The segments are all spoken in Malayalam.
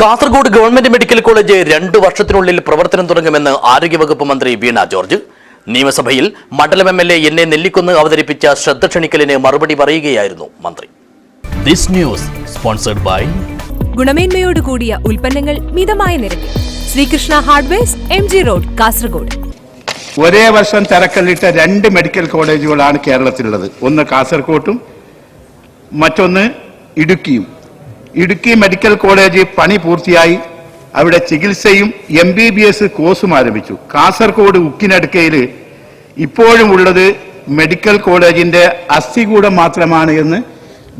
കാസർഗോഡ് ഗവൺമെന്റ് മെഡിക്കൽ കോളേജ് രണ്ടു വർഷത്തിനുള്ളിൽ പ്രവർത്തനം തുടങ്ങുമെന്ന് ആരോഗ്യവകുപ്പ് മന്ത്രി വീണ ജോർജ്. നിയമസഭയിൽ മണ്ഡലം എം എൽ എ എന്നെ നെല്ലിക്കുന്ന് അവതരിപ്പിച്ച ശ്രദ്ധ ക്ഷണിക്കലിന് മറുപടി പറയുകയായിരുന്നു മന്ത്രി. ദിസ് ന്യൂസ് സ്പോൺസർഡ് ബൈ ഗുണമേന്മയോട് കൂടിയ ഉൽപ്പന്നങ്ങൾ മിതമായ നിരക്കിൽ. Sreekrishna hardwares M G road Kasaragod. ഒരേ വർഷം തറക്കല്ലിട്ട രണ്ട് മെഡിക്കൽ കോളേജുകളാണ് കേരളത്തിലുള്ളത്. ഒന്ന് കാസർകോട്ടും മറ്റൊന്ന് ഇടുക്കിയും. ഇടുക്കി മെഡിക്കൽ കോളേജ് പണി പൂർത്തിയായി. അവിടെ ചികിത്സയും എം ബി ബി എസ് കോഴ്സും ആരംഭിച്ചു. കാസർഗോഡ് ഉക്കിനടുക്കയിൽ ഇപ്പോഴും ഉള്ളത് മെഡിക്കൽ കോളേജിന്റെ അസ്ഥികൂടം മാത്രമാണ് എന്ന്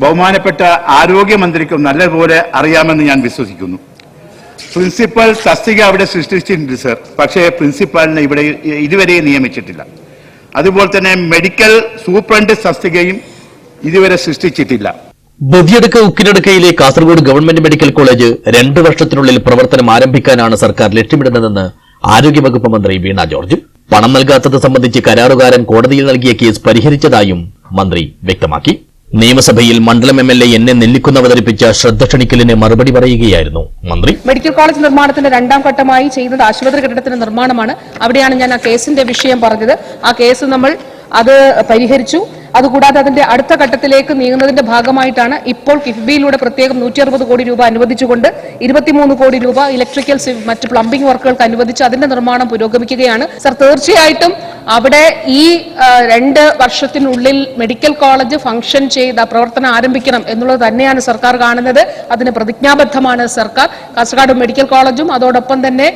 ബഹുമാനപ്പെട്ട ആരോഗ്യമന്ത്രിക്കും നല്ലപോലെ അറിയാമെന്ന് ഞാൻ വിശ്വസിക്കുന്നു. പ്രിൻസിപ്പൽ തസ്തിക അവിടെ സൃഷ്ടിച്ചിട്ടുണ്ട് സർ. പക്ഷേ പ്രിൻസിപ്പാളിനെ ഇവിടെ ഇതുവരെ നിയമിച്ചിട്ടില്ല. അതുപോലെ തന്നെ മെഡിക്കൽ സൂപ്രണ്ട് തസ്തികയും ഇതുവരെ സൃഷ്ടിച്ചിട്ടില്ല. ബദിയടുക്ക ഉക്കിനടുക്കയിലെ കാസർഗോഡ് ഗവൺമെന്റ് മെഡിക്കൽ കോളേജ് രണ്ട് വർഷത്തിനുള്ളിൽ പ്രവർത്തനം ആരംഭിക്കാനാണ് സർക്കാർ ലക്ഷ്യമിടുന്നതെന്ന് ആരോഗ്യവകുപ്പ് മന്ത്രി വീണ ജോർജ്. പണം നൽകാത്തത് സംബന്ധിച്ച് കരാറുകാരൻ കോടതിയിൽ നൽകിയ കേസ് പരിഹരിച്ചതായും മന്ത്രി വ്യക്തമാക്കി. നിയമസഭയിൽ മണ്ഡലം എം എൽ എ എന്നെ നെല്ലിക്കുന്ന അവതരിപ്പിച്ച ശ്രദ്ധ ക്ഷണിക്കലിന് മറുപടി പറയുകയായിരുന്നു മന്ത്രി. മെഡിക്കൽ കോളേജ് നിർമ്മാണത്തിന്റെ രണ്ടാം ഘട്ടമായി ചെയ്യുന്നത് ആശുപത്രി കെട്ടിടത്തിന്റെ നിർമ്മാണമാണ്. അവിടെയാണ് ഞാൻ ആ കേസിന്റെ വിഷയം പറഞ്ഞത്. ആ കേസ് നമ്മൾ അത് പരിഹരിച്ചു. അതുകൂടാതെ അതിന്റെ അടുത്ത ഘട്ടത്തിലേക്ക് നീങ്ങുന്നതിന്റെ ഭാഗമായിട്ടാണ് ഇപ്പോൾ കിഫ്ബിയിലൂടെ പ്രത്യേകം നൂറ്റി അറുപത് കോടി രൂപ അനുവദിച്ചുകൊണ്ട് ഇരുപത്തിമൂന്ന് കോടി രൂപ ഇലക്ട്രിക്കൽ മറ്റ് പ്ലംബിംഗ് വർക്കുകൾക്ക് അനുവദിച്ച് അതിന്റെ നിർമ്മാണം പുരോഗമിക്കുകയാണ്. സർ തീർച്ചയായിട്ടും അവിടെ ഈ രണ്ട് വർഷത്തിനുള്ളിൽ മെഡിക്കൽ കോളേജ് ഫംഗ്ഷൻ ചെയ്ത പ്രവർത്തനം ആരംഭിക്കണം എന്നുള്ളത് തന്നെയാണ് സർക്കാർ കാണുന്നത്. അതിന് പ്രതിജ്ഞാബദ്ധമാണ് സർക്കാർ. കാസർഗോഡ് മെഡിക്കൽ കോളേജും അതോടൊപ്പം തന്നെ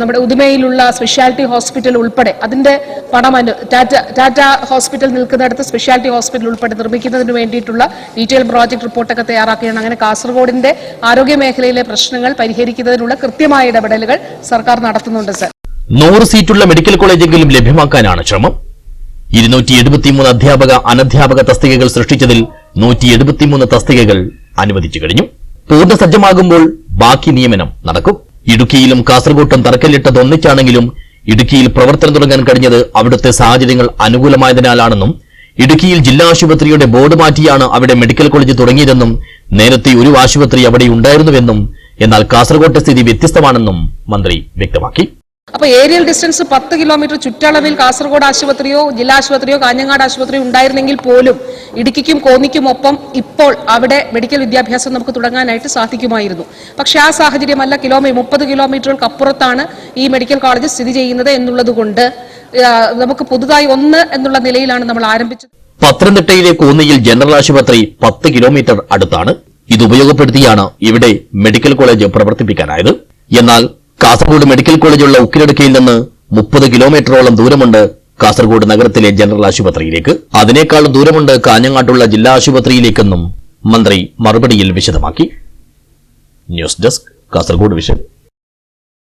നമ്മുടെ ഉദുമയിലുള്ള സ്പെഷ്യാലിറ്റി ഹോസ്പിറ്റൽ ഉൾപ്പെടെ അതിന്റെ പണം ടാറ്റ ടാറ്റ ഹോസ്പിറ്റൽ നിൽക്കുന്നിടത്ത് സ്പെഷ്യാലിറ്റി ഹോസ്പിറ്റൽ ഉൾപ്പെടെ നിർമ്മിക്കുന്നതിന് വേണ്ടിയിട്ടുള്ള ഡീറ്റെയിൽ പ്രോജക്ട് റിപ്പോർട്ടൊക്കെ തയ്യാറാക്കുകയാണ്. അങ്ങനെ കാസർഗോഡിന്റെ ആരോഗ്യ മേഖലയിലെ പ്രശ്നങ്ങൾ പരിഹരിക്കുന്നതിനുള്ള കൃത്യമായ ഇടപെടലുകൾ സർക്കാർ നടത്തുന്നുണ്ട് സർ. നൂറ് സീറ്റുള്ള മെഡിക്കൽ കോളേജെങ്കിലും ലഭ്യമാക്കാനാണ് ശ്രമം. ഇരുന്നൂറ്റി എഴുപത്തിമൂന്ന് അധ്യാപക അനധ്യാപക തസ്തികകൾ സൃഷ്ടിച്ചതിൽ നൂറ്റി എഴുപത്തിമൂന്ന് തസ്തികകൾ അനുവദിച്ചു കഴിഞ്ഞു. പൂർണ സജ്ജമാകുമ്പോൾ ബാക്കി നിയമനം നടക്കും. ഇടുക്കിയിലും കാസർഗോട്ടും തറക്കല്ലിട്ടത് ഒന്നിച്ചാണെങ്കിലും ഇടുക്കിയിൽ പ്രവർത്തനം തുടങ്ങാൻ കഴിഞ്ഞത് അവിടുത്തെ സാഹചര്യങ്ങൾ അനുകൂലമായതിനാലാണെന്നും ഇടുക്കിയിൽ ജില്ലാ ആശുപത്രിയുടെ ബോർഡ് മാറ്റിയാണ് അവിടെ മെഡിക്കൽ കോളേജ് തുടങ്ങിയതെന്നും നേരത്തെ ഒരു ആശുപത്രി അവിടെ ഉണ്ടായിരുന്നുവെന്നും എന്നാൽ കാസർകോട്ടെ സ്ഥിതി വ്യത്യസ്തമാണെന്നും മന്ത്രി വ്യക്തമാക്കി. അപ്പൊ ഏരിയൽ ഡിസ്റ്റൻസ് പത്ത് കിലോമീറ്റർ ചുറ്റളവിൽ കാസർഗോഡ് ആശുപത്രിയോ ജില്ലാ ആശുപത്രിയോ കാഞ്ഞങ്ങാട് ആശുപത്രിയോ ഉണ്ടായിരുന്നെങ്കിൽ പോലും ഇടുക്കിക്കും കോന്നിക്കും ഒപ്പം ഇപ്പോൾ അവിടെ മെഡിക്കൽ വിദ്യാഭ്യാസം നമുക്ക് തുടങ്ങാനായിട്ട് സാധിക്കുമായിരുന്നു. പക്ഷെ ആ സാഹചര്യമല്ല കിലോമീറ്റർ മുപ്പത് കിലോമീറ്ററുകൾക്ക് അപ്പുറത്താണ് ഈ മെഡിക്കൽ കോളേജ് സ്ഥിതി ചെയ്യുന്നത് എന്നുള്ളത് കൊണ്ട് നമുക്ക് പുതുതായി ഒന്ന് എന്നുള്ള നിലയിലാണ് നമ്മൾ ആരംഭിച്ചത്. പത്തനംതിട്ടയിലെ കോന്നിയിൽ ജനറൽ ആശുപത്രി പത്ത് കിലോമീറ്റർ അടുത്താണ്. ഇത് ഉപയോഗപ്പെടുത്തിയാണ് ഇവിടെ മെഡിക്കൽ കോളേജ് പ്രവർത്തിപ്പിക്കാനായത്. എന്നാൽ കാസർഗോഡ് മെഡിക്കൽ കോളേജുള്ള ഉക്കിലടുക്കയിൽ നിന്ന് മുപ്പത് കിലോമീറ്ററോളം ദൂരമുണ്ട് കാസർഗോഡ് നഗരത്തിലെ ജനറൽ ആശുപത്രിയിലേക്ക്. അതിനേക്കാളും ദൂരമുണ്ട് കാഞ്ഞങ്ങാട്ടുള്ള ജില്ലാ ആശുപത്രിയിലേക്കെന്നും മന്ത്രി മറുപടിയിൽ വിശദമാക്കി. News desk Kasaragod vision.